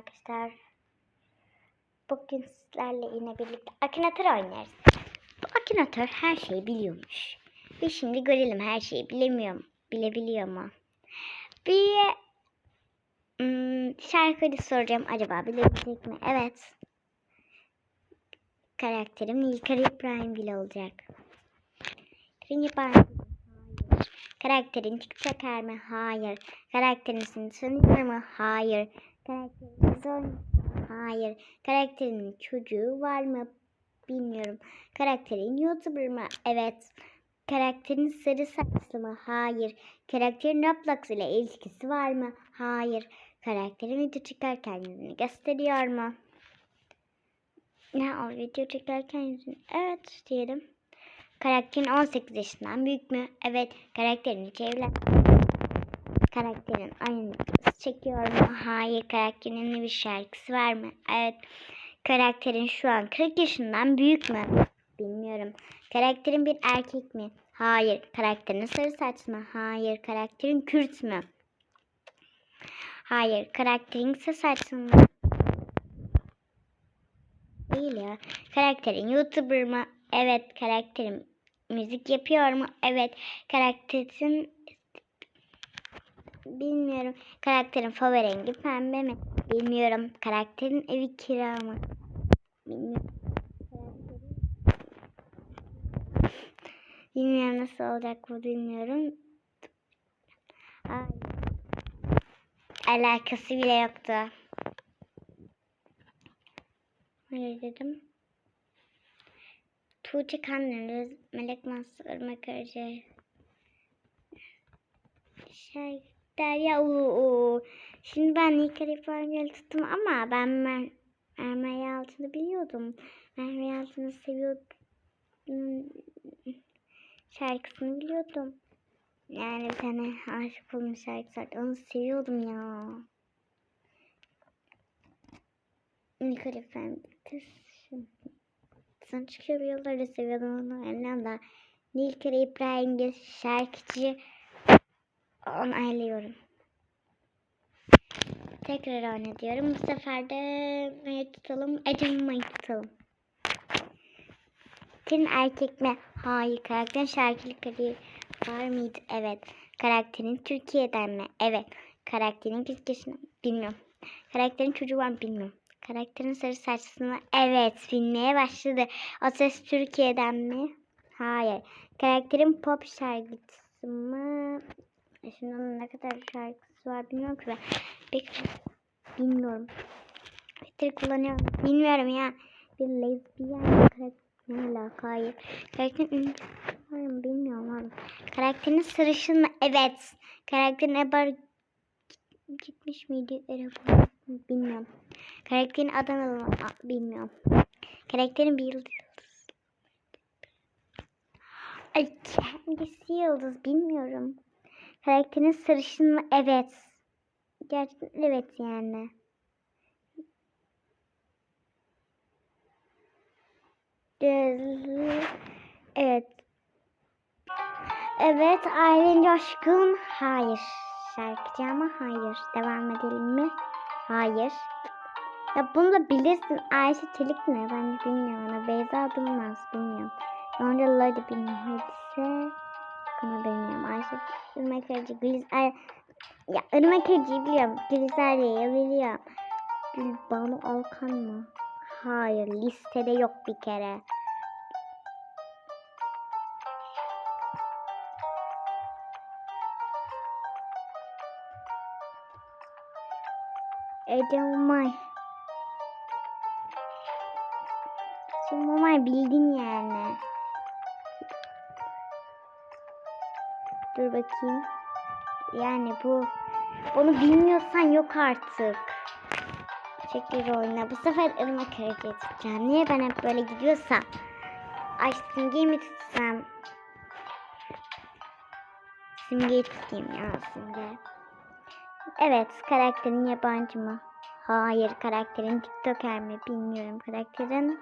Arkadaşlar bugün sizlerle yine birlikte Akinator oynarız. Bu Akinator her şeyi biliyormuş. Ve şimdi görelim her şeyi bilemiyor mu? Bilebiliyor mu? Bir hmm, şarkıyı soracağım acaba bilebilecek mi? Evet. Karakterim Nilkar İbrahim bile olacak. Birinci parça. Karakterin TikToker mi? Hayır. Karakterin sınıfı mı? Hayır. Karakterin zor mu? Hayır. Karakterin çocuğu var mı? Bilmiyorum. Karakterin YouTuber mı? Evet. Karakterin sarı saçlı mı? Hayır. Karakterin Roblox ile ilişkisi var mı? Hayır. Karakterin video çekerken yüzünü gösteriyor mu? Ne o video çekerken yüzünü? Evet diyelim. Karakterin 18 yaşından büyük mü? Evet. Karakterin hiç evlen. Karakterin aynı kız çekiyor mu? Hayır. Karakterin bir şarkısı var mı? Evet. Karakterin şu an 40 yaşından büyük mü? Bilmiyorum. Karakterin bir erkek mi? Hayır. Karakterin sarı saçlı mı? Hayır. Karakterin Kürt mü? Hayır. Karakterin kısa saçlı mı? Değil ya. Karakterin YouTuber mı? Evet. Karakterin müzik yapıyor mu? Evet. Karakterin bilmiyorum. Karakterin favori rengi pembe mi? Bilmiyorum. Karakterin evi kira mı? Bilmiyorum. Bilmiyorum nasıl olacak bu bilmiyorum. Ay. Alakası bile yoktu. Öyle dedim. Tuğçe Kandemir, Melek Mansur, Irmak Arıcı. Şey, Derya Ulu. Şimdi ben ilk Arifa'yı tuttum ama ben Mer Merve Yalçın'ı biliyordum. Merve Yalçın'ı seviyordum. Şarkısını biliyordum. Yani bir tane aşık olmuş şarkısı vardı. Onu seviyordum ya. İlk Arifa'yı Sen çıkıyor bir yolları seviyordum onu. Annem de Nilkara İbrahim şarkıcı onaylıyorum. Tekrar oynayıyorum. Bu sefer de neyi tutalım? Ecem'i tutalım. Senin erkek mi? Hayır. Karakterin şarkılı kariyer var mıydı? Evet. Karakterin Türkiye'den mi? Evet. Karakterin Türkiye'sinden bilmiyorum. Karakterin çocuğu var mı? Bilmiyorum. Karakterin sarı saçlısı mı? Evet. Bilmeye başladı. O ses Türkiye'den mi? Hayır. Karakterin pop şarkıcısı mı? Şimdi onun ne kadar şarkısı var bilmiyorum ki ben. Pek bilmiyorum. Twitter kullanıyorum. Bilmiyorum ya. Bir lezbiyen karakter. Ne alaka? Hayır. Karakterin ünlü var mı bilmiyorum abi. Karakterin sarışın mı? Evet. Karakterin Ebar gitmiş miydi? Erebar bilmiyorum. Karakterin Adanalı mı? Bilmiyorum. Karakterin bir yıldız. Ay kendisi yıldız bilmiyorum. Karakterin sarışın mı? Evet. Gerçekten evet yani. Evet. Evet. Ailen Coşkun. Hayır. Şarkıcı ama hayır. Devam edelim mi? Hayır. Ya bunu da bilirsin. Ayşe Çelik ne? Ben bilmiyorum. Ona Beyza Durmaz. Bilmiyorum. Yoncalıları da bilmiyorum. Hadise. Ama bilmiyorum. Ayşe Irmak Arıcı. Güliz... Ay, ya Irmak Arıcı'yı biliyorum. Gülizar'ı biliyorum. Gülbanu Alkan mı? Hayır. Listede yok bir kere. Ece Umay. Şimdi Umay bildin yani. Dur bakayım. Yani bu bunu bilmiyorsan yok artık. Çekil oyna. Bu sefer ırmak hareket tutacağım. Niye ben hep böyle gidiyorsam? Ay simgeyi mi tutsam? Simgeyi tutayım ya simge. Evet karakterin yabancı mı? Hayır karakterin tiktoker mi? Bilmiyorum karakterin.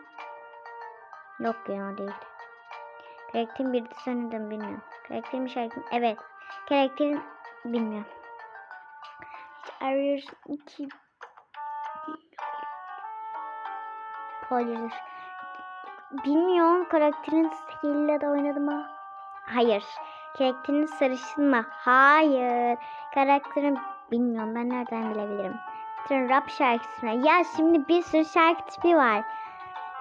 Yok ya değil. Karakterin bir sanırım bilmiyorum. Karakterin bir şarkı. Evet. Karakterin bilmiyorum. Hiç arıyorsun ki spoiler. Bilmiyorum karakterin sihirle de oynadı mı? Hayır. Karakterin sarışın mı? Hayır. Karakterin bilmiyorum ben nereden bilebilirim. Karakterin rap şarkısı mı? Ya şimdi bir sürü şarkı tipi var.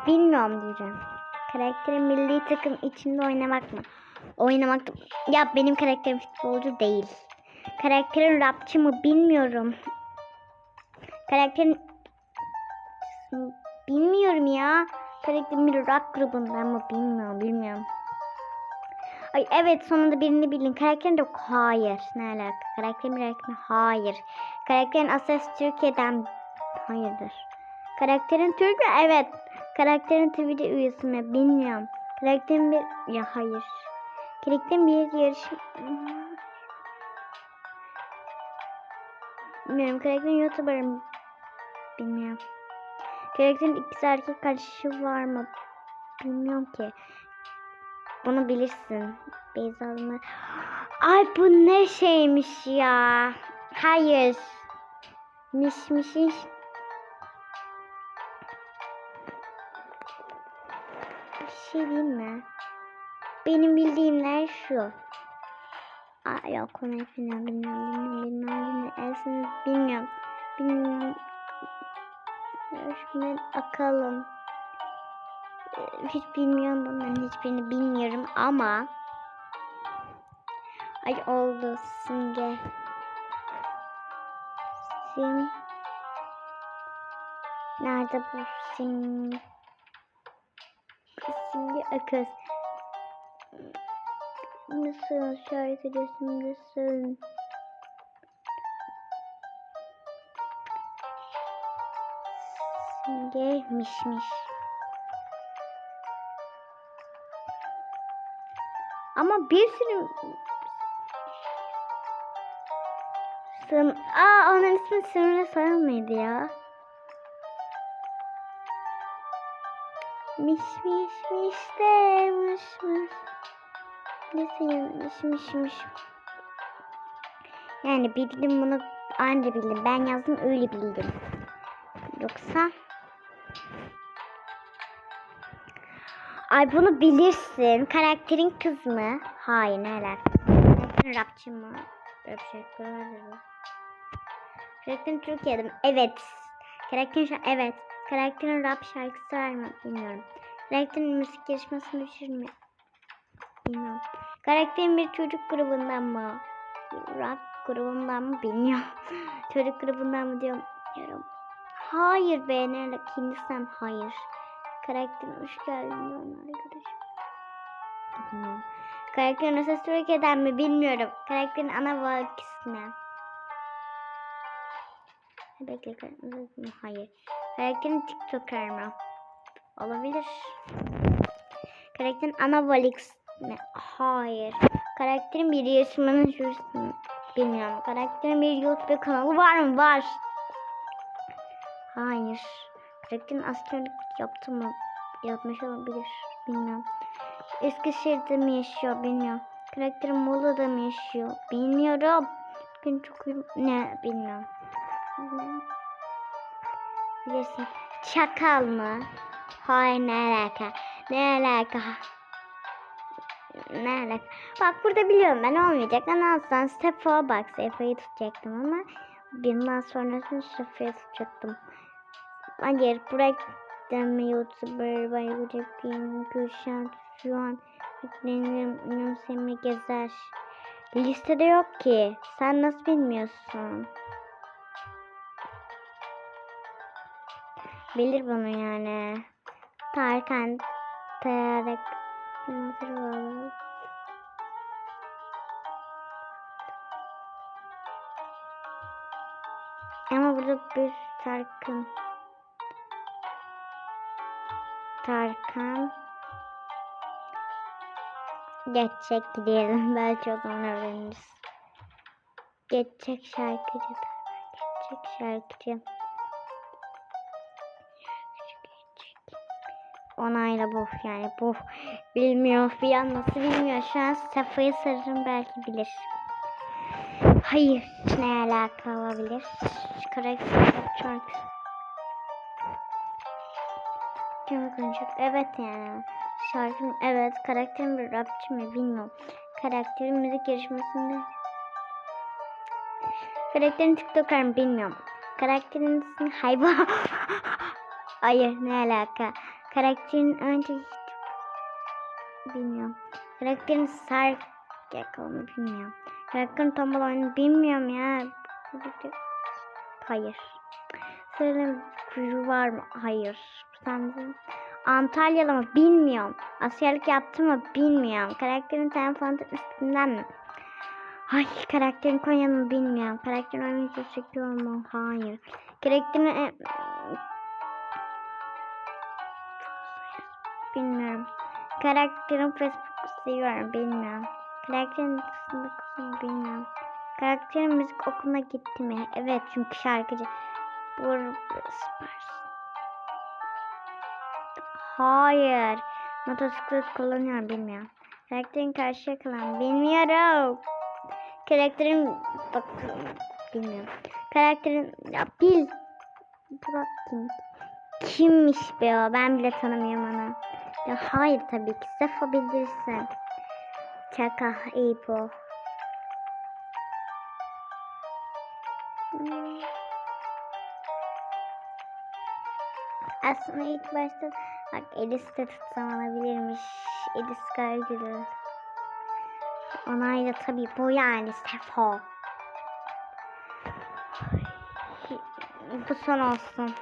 Bilmiyorum diyeceğim. Karakterin milli takım içinde oynamak mı? Oynamak ya benim karakterim futbolcu değil. Karakterin rapçı mı bilmiyorum. Karakterin bilmiyorum ya. Karakterin bir rock grubundan mı bilmiyorum bilmiyorum. Ay evet sonunda birini bildin. Karakterin de yok. Hayır. Ne alaka? Karakterin bir erkek mi? Hayır. Karakterin asas Türkiye'den hayırdır. Karakterin Türk mü? Evet. Karakterin TV'de üyesi mi? Bilmiyorum. Karakterin bir... Ya hayır. Karakterin bir yarışma... Bilmiyorum. Karakterin YouTuber mı? Bilmiyorum. Karakterin ikisi erkek kardeşi var mı? Bilmiyorum ki. Bunu bilirsin. Beyza mı? Ay bu ne şeymiş ya? Hayır. Miş miş miş. Bir şey diyeyim mi? Benim bildiğimler şu. Aa, yok onu bilmiyorum, bilmiyorum, bilmiyorum, bilmiyorum, bilmiyorum. Bilmiyorum. Bilmiyorum. Şimdi akalım. Ee, Hiç bilmiyorum bunların hiçbirini bilmiyorum ama Ay oldu simge Sim Nerede bu sim Simge ököz Nasıl şarkı diyorsun nasıl? Simge mişmiş Ama bir sürü Sın Aa onun ismi Sımra Sayın mıydı ya? Miş miş miş de mış mış. Neyse miş miş miş. Yani bildim bunu anca bildim. Ben yazdım öyle bildim. Yoksa Ay bunu bilirsin. Karakterin kız mı? Hayır ne alaka? Karakterin rapçı mı? Rap şarkıları vardır bu. Karakterin Türkiye'de mi? Evet. Karakterin şu evet. Karakterin rap şarkısı var mı? Bilmiyorum. Karakterin müzik yarışmasını düşürür mü? Bilmiyorum. Karakterin bir çocuk grubundan mı? Rock grubundan mı? Bilmiyorum. çocuk grubundan mı diyorum. diyorum. Hayır be. Nerede? Hindistan. Hayır. Karakterin hoş geldin diyorum arkadaşım. Bilmiyorum. Karakterin nasıl Türkiye'den mi bilmiyorum. Karakterin ana ne? Bekle karakterin hayır. Karakterin TikToker mı? Olabilir. Karakterin ana valix mi? Hayır. Karakterin bir yarışmanın jürisi mi? Bilmiyorum. Karakterin bir YouTube kanalı var mı? Var. Hayır. Karakterin askerlik yaptı mı? Yapmış olabilir. Bilmiyorum. Eskişehir'de mi yaşıyor? Bilmiyorum. Karakterin Muğla'da mı yaşıyor? Bilmiyorum. Bugün çok. Ne? Bilmiyorum. Bilirsin. Çakal mı? Hayır ne alaka? Ne alaka? Ne alaka? Bak burada biliyorum ben olmayacak. Alsan Sefa bak. Sefa'yı tutacaktım ama bundan sonrasını Sefa'yı tutacaktım. Hayır bırak deme YouTuber bayılacak benim Gülşen şu an benim Ünlü gezer. Listede yok ki. Sen nasıl bilmiyorsun? Bilir bunu yani. Tarkan Nasır var. Ama burada bir Tarkan Tarkan Geçecek gidelim. Belki o zaman öğreniriz. Geçecek şarkıcı. Geçecek şarkıcı. Onayla bu yani bu bilmiyor bir an nasıl bilmiyor şu an Safa'yı sarırım belki bilir. Hayır ne alaka olabilir? Karakter. Kim konuşacak? Evet yani. Şarkının evet. Karakterin bir rapçi mi bilmiyorum. Karakterin müzik yarışmasında Karakterin TikToker mi bilmiyorum. Karakterin hayvan. Hayır ne alaka. Karakterin önce bilmiyorum. Karakterin sark yakalı mı bilmiyorum. Karakterin tombala oyunu bilmiyorum ya. Hayır. Senin kuyruğu var mı? Hayır. Sen de- Antalyalı mı? Bilmiyorum. Askerlik yaptı mı? Bilmiyorum. Karakterin telefon üstünden mi? Ay karakterin Konya mı bilmiyorum. Karakterin oyuncu çekiyor mu? Hayır. Karakterin Karakterin Facebook seviyorum bilmiyorum. Karakterin dışında kızım bilmiyorum. Karakterin müzik okuluna gitti mi? Evet çünkü şarkıcı. Bur Spars. Hayır. Motosiklet kullanıyorum bilmiyorum. Karakterin karşıya kalan bilmiyorum. Karakterin bak bilmiyorum. Karakterin ya bil. Burak kim? Kimmiş be o? Ben bile tanımıyorum onu. Ya hayır tabii ki. Sefa bilirsin. Şaka iyi bu. Aslında ilk başta bak Edis de tutsam alabilirmiş. Edis Gargülü. Onayla tabii bu yani Sefo. Bu son olsun.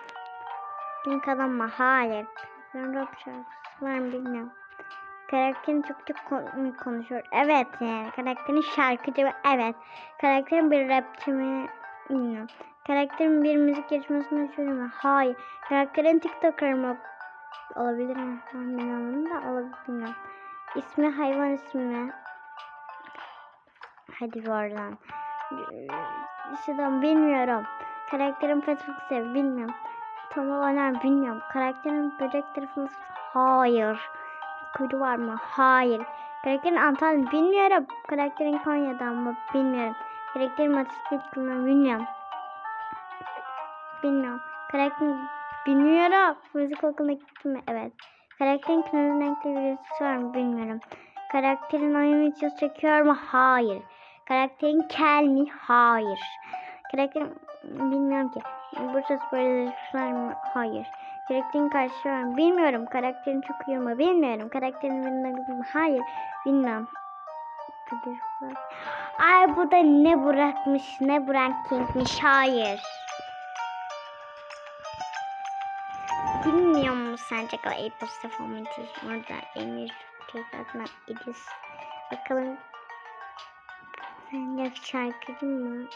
Link mı? Hayır. Ben şarkısı var mı bilmiyorum. Karakterin çok çok komik konuşuyor. Evet yani. Karakterin şarkıcı mı? Evet. Karakterin bir rapçi mi? Bilmiyorum. Karakterin bir müzik yarışmasına çıkıyor mu? Hayır. Karakterin TikToker mı? Olabilir mi? Bilmiyorum da olabilir. İsmi hayvan ismi mi? Hadi oradan. Şuradan bilmiyorum. Karakterin Facebook sev bilmiyorum. Tam olarak bilmiyorum. Karakterin böcek tarafını hayır. Kuyruğu var mı? Hayır. Karakterin Antalya bilmiyorum. Karakterin Konya'dan mı? Bilmiyorum. Karakterin motosiklet kullanıyor bilmiyorum. Bilmiyorum. Karakterin bilmiyorum. Müzik okuluna gittim mi? Evet. Karakterin kırmızı renkli birisi var mı? Bilmiyorum. Karakterin oyun videosu çekiyor mu? Hayır. Karakterin kel mi? Hayır. Karakterin bilmiyorum ki. Yazışmış var mı? Hayır. Karakterin karşı var mı? Bilmiyorum. Karakterin çok iyi mu? Bilmiyorum. Karakterin mi? Hayır. Bilmem. Ay bu da ne Burak'mış ne Burak. Hayır. Bilmiyor musun sence o e-posta formatı orada Emir Tezatman Edis. Bakalım sence şarkıcı mı?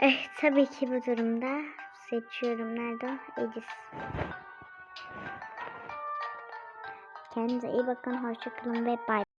Eh tabii ki bu durumda seçiyorum. Nerede o? Edis. Kendinize iyi bakın. Hoşçakalın ve bay.